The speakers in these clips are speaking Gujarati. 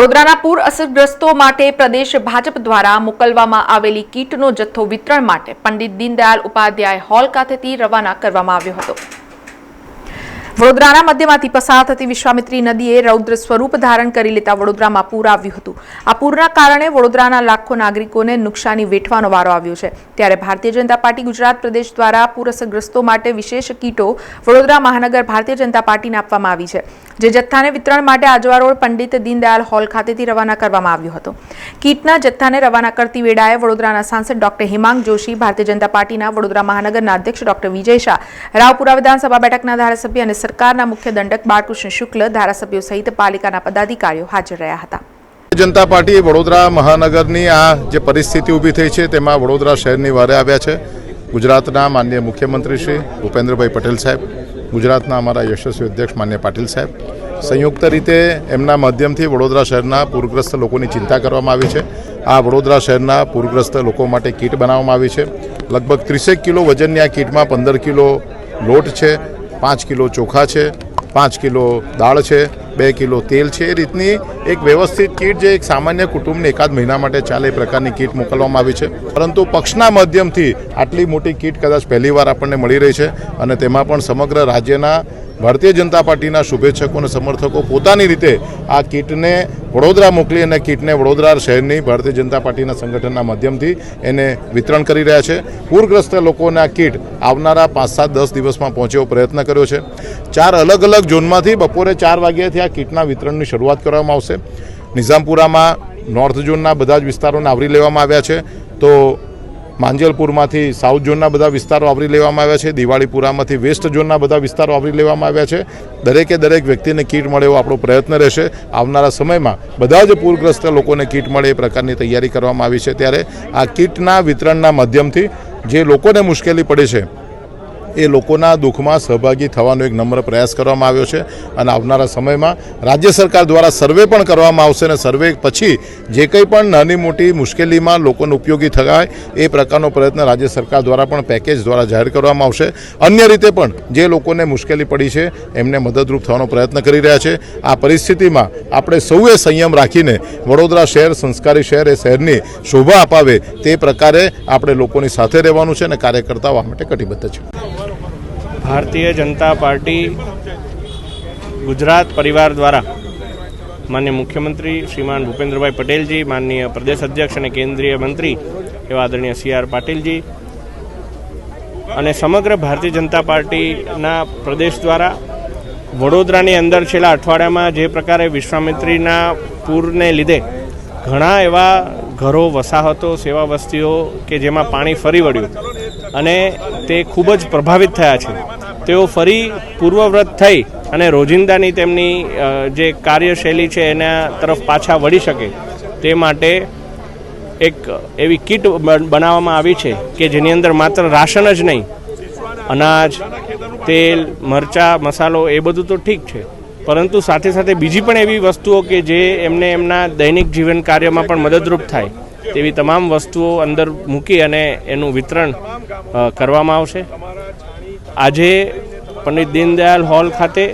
વડોદરાના પૂર અસરગ્રસ્તો માટે પ્રદેશ ભાજપ દ્વારા મોકલવામાં આવેલી કીટનો જથ્થો વિતરણ માટે પંડિત દીનદયાળ ઉપાધ્યાય હોલ ખાતેથી રવાના કરવામાં આવ્યો હતો. વડોદરાના મધ્યમાંથી પસાર થતી વિશ્વામિત્રી નદીએ રૌદ્ર સ્વરૂપ ધારણ કરી લેતા વડોદરામાં પૂર આવ્યું હતું. આ પૂરના કારણે વડોદરાના લાખો નાગરિકોને નુકસાની વેઠવાનો વારો આવ્યો છે. ત્યારે ભારતીય જનતા પાર્ટી ગુજરાત પ્રદેશ દ્વારા પૂરસગ્રસ્તો માટે વિશેષ કીટો વડોદરા મહાનગર ભારતીય જનતા પાર્ટીને આપવામાં આવી છે, જે જથ્થાને વિતરણ માટે આજવા રોડ પંડિત દીનદયાલ હોલ ખાતેથી રવાના કરવામાં આવ્યો હતો. કીટના જથ્થાને રવાના કરતી વેળાએ વડોદરાના સાંસદ ડોક્ટર હિમાંગ જોશી, ભારતીય જનતા પાર્ટીના વડોદરા મહાનગરના અધ્યક્ષ ડોક્ટર વિજય શાહ, રાવપુરા વિધાનસભા બેઠકના ધારાસભ્ય અને સરકારના મુખ્ય દંડક બાળકૃષ્ણ શુક્લ ધારાસભ્યો સહિત પાલિકાના પદાધિકારીઓ હાજર રહ્યા હતા. જનતા પાર્ટી વડોદરા મહાનગરની આ જે પરિસ્થિતિ ઊભી થઈ છે તેમાં વડોદરા શહેરની વારે આવ્યા છે. ગુજરાતના માન્ય મુખ્યમંત્રી શ્રી ભૂપેન્દ્રભાઈ પટેલ સાહેબ, ગુજરાતના અમારા યશસ્વી અધ્યક્ષ માન્ય પાટીલ સાહેબ. સંયુક્ત રીતે એમના માધ્યમથી વડોદરા શહેરના પૂરગ્રસ્ત લોકોની ચિંતા કરવામાં આવી છે. આ વડોદરા શહેરના પૂરગ્રસ્ત લોકો માટે કીટ બનાવવામાં આવી છે. લગભગ ત્રીસેક કિલો વજનની આ કીટમાં પંદર કિલો લોટ છે. પાંચ કિલો ચોખા છે, પાંચ કિલો દાળ છે, બે કિલો તેલ છે. એ રીતની એક વ્યવસ્થિત કીટ જે એક સામાન્ય કુટુંબને એકાદ મહિના માટે ચાલે એ પ્રકારની કીટ મોકલવામાં આવી છે. પરંતુ પક્ષના માધ્યમથી આટલી મોટી કીટ કદાચ પહેલીવાર આપણને મળી રહી છે અને તેમાં પણ સમગ્ર રાજ્યના ભારતીય જનતા પાર્ટીના શુભેચ્છકો અને સમર્થકો પોતાની રીતે આ કીટને વડોદરા મોકલી અને કીટને વડોદરા શહેરની ભારતીય જનતા પાર્ટીના સંગઠનના માધ્યમથી એને વિતરણ કરી રહ્યા છે. પૂરગ્રસ્ત લોકોને આ કીટ આવનારા પાંચ સાત દસ દિવસમાં પહોંચેવો પ્રયત્ન કર્યો છે. ચાર અલગ અલગ ઝોનમાંથી બપોરે ચાર વાગ્યાથી આ કીટના વિતરણની શરૂઆત કરવામાં આવશે. નિઝામપુરામાં, નોર્થ ઝોનના બધા જ વિસ્તારોને આવરી લેવામાં આવ્યા છે. તો માંજલપુરમાંથી સાઉથ ઝોનના બધા વિસ્તારો આવરી લેવામાં આવ્યા છે. દિવાળીપુરામાંથી વેસ્ટ ઝોનના બધા વિસ્તારો આવરી લેવામાં આવ્યા છે. દરેકે દરેક વ્યક્તિને કીટ મળે એવો આપણો પ્રયત્ન રહેશે. આવનારા સમયમાં બધા જ પૂરગ્રસ્ત લોકોને કીટ મળે એ પ્રકારની તૈયારી કરવામાં આવી છે. ત્યારે આ કીટના વિતરણના માધ્યમથી જે લોકોને મુશ્કેલી પડે છે એ લોકોના દુઃખમાં સહભાગી થવાનો એક નમ્ર પ્રયાસ કરવામાં આવ્યો છે અને આવનારા સમયમાં રાજ્ય સરકાર દ્વારા સર્વે પણ કરવામાં આવશે અને સર્વે પછી જે કંઈ પણ નાની મોટી મુશ્કેલીમાં લોકોને ઉપયોગી થવાય એ પ્રકારનો પ્રયત્ન રાજ્ય સરકાર દ્વારા પણ પેકેજ દ્વારા જાહેર કરવામાં આવશે. અન્ય રીતે પણ જે લોકોને મુશ્કેલી પડી છે એમને મદદરૂપ થવાનો પ્રયત્ન કરી રહ્યા છે. આ પરિસ્થિતિમાં આપણે સૌએ સંયમ રાખીને વડોદરા શહેર, સંસ્કારી શહેર એ શહેરની શોભા અપાવે તે પ્રકારે આપણે લોકોની સાથે રહેવાનું છે અને કાર્યકર્તાઓ આ માટે કટિબદ્ધ છે. ભારતીય જનતા પાર્ટી ગુજરાત પરિવાર દ્વારા માન્ય મુખ્યમંત્રી શ્રીમાન ભૂપેન્દ્રભાઈ પટેલજી, માનનીય પ્રદેશ અધ્યક્ષ અને કેન્દ્રીય મંત્રી એવા આદરણીય સી આર પાટીલજી અને સમગ્ર ભારતીય જનતા પાર્ટીના પ્રદેશ દ્વારા વડોદરાની અંદર છેલ્લા અઠવાડિયામાં જે પ્રકારે વિશ્વામિત્રીના પૂરને લીધે ઘણા એવા ઘરો વસાહતો સેવા વસ્તીઓ કે જેમાં પાણી ફરી વળ્યું. અને તે ખૂબ જ પ્રભાવિત થયા છે. તેઓ ફરી પૂર્વવ્રત થઈ અને રોજિંદાની તેમની જે કાર્યશૈલી છે એના તરફ પાછા વળી શકે તે માટે એક એવી કીટ બનાવવામાં આવી છે કે જેની અંદર માત્ર રાશન જ નહીં, અનાજ, તેલ, મરચા, મસાલો એ બધું તો ઠીક છે. પરંતુ સાથે સાથે બીજી પણ એવી વસ્તુઓ કે જે એમને એમના દૈનિક જીવન કાર્યમાં પણ મદદરૂપ થાય. તેવી તમામ વસ્તુઓ અંદર મૂકી અને એનું વિતરણ કરવામાં આવશે. આજે પંડિત દીનદયાલ હોલ ખાતે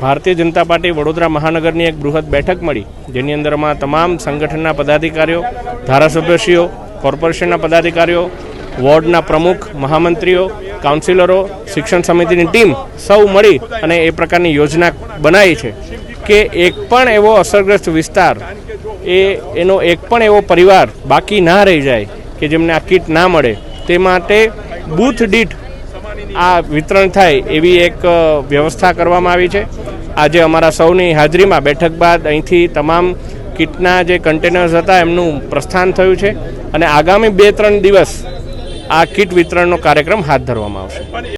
ભારતીય જનતા પાર્ટી વડોદરા મહાનગરની એક બૃહદ બેઠક મળી, જેની અંદરમાં તમામ સંગઠનના પદાધિકારીઓ, ધારાસભ્યશ્રીઓ, કોર્પોરેશનના પદાધિકારીઓ, વોર્ડના પ્રમુખ, મહામંત્રીઓ, કાઉન્સિલરો, શિક્ષણ સમિતિની ટીમ સૌ મળી અને એ પ્રકારની યોજના બનાવી છે. કે એક પણ એવો અસરગ્રસ્ત વિસ્તાર એ એનો એક પણ એવો પરિવાર બાકી ના રહી જાય કે જેમને આ કીટ ના મળે, તે માટે બૂથ દીઠ આ વિતરણ થાય એવી એક વ્યવસ્થા કરવામાં આવી છે. આજે અમારા સૌની હાજરીમાં બેઠક બાદ અહીંથી તમામ કીટના જે કન્ટેનર્સ હતા એમનું પ્રસ્થાન થયું છે અને આગામી બે ત્રણ દિવસ આ કીટ વિતરણનો કાર્યક્રમ હાથ ધરવામાં આવશે.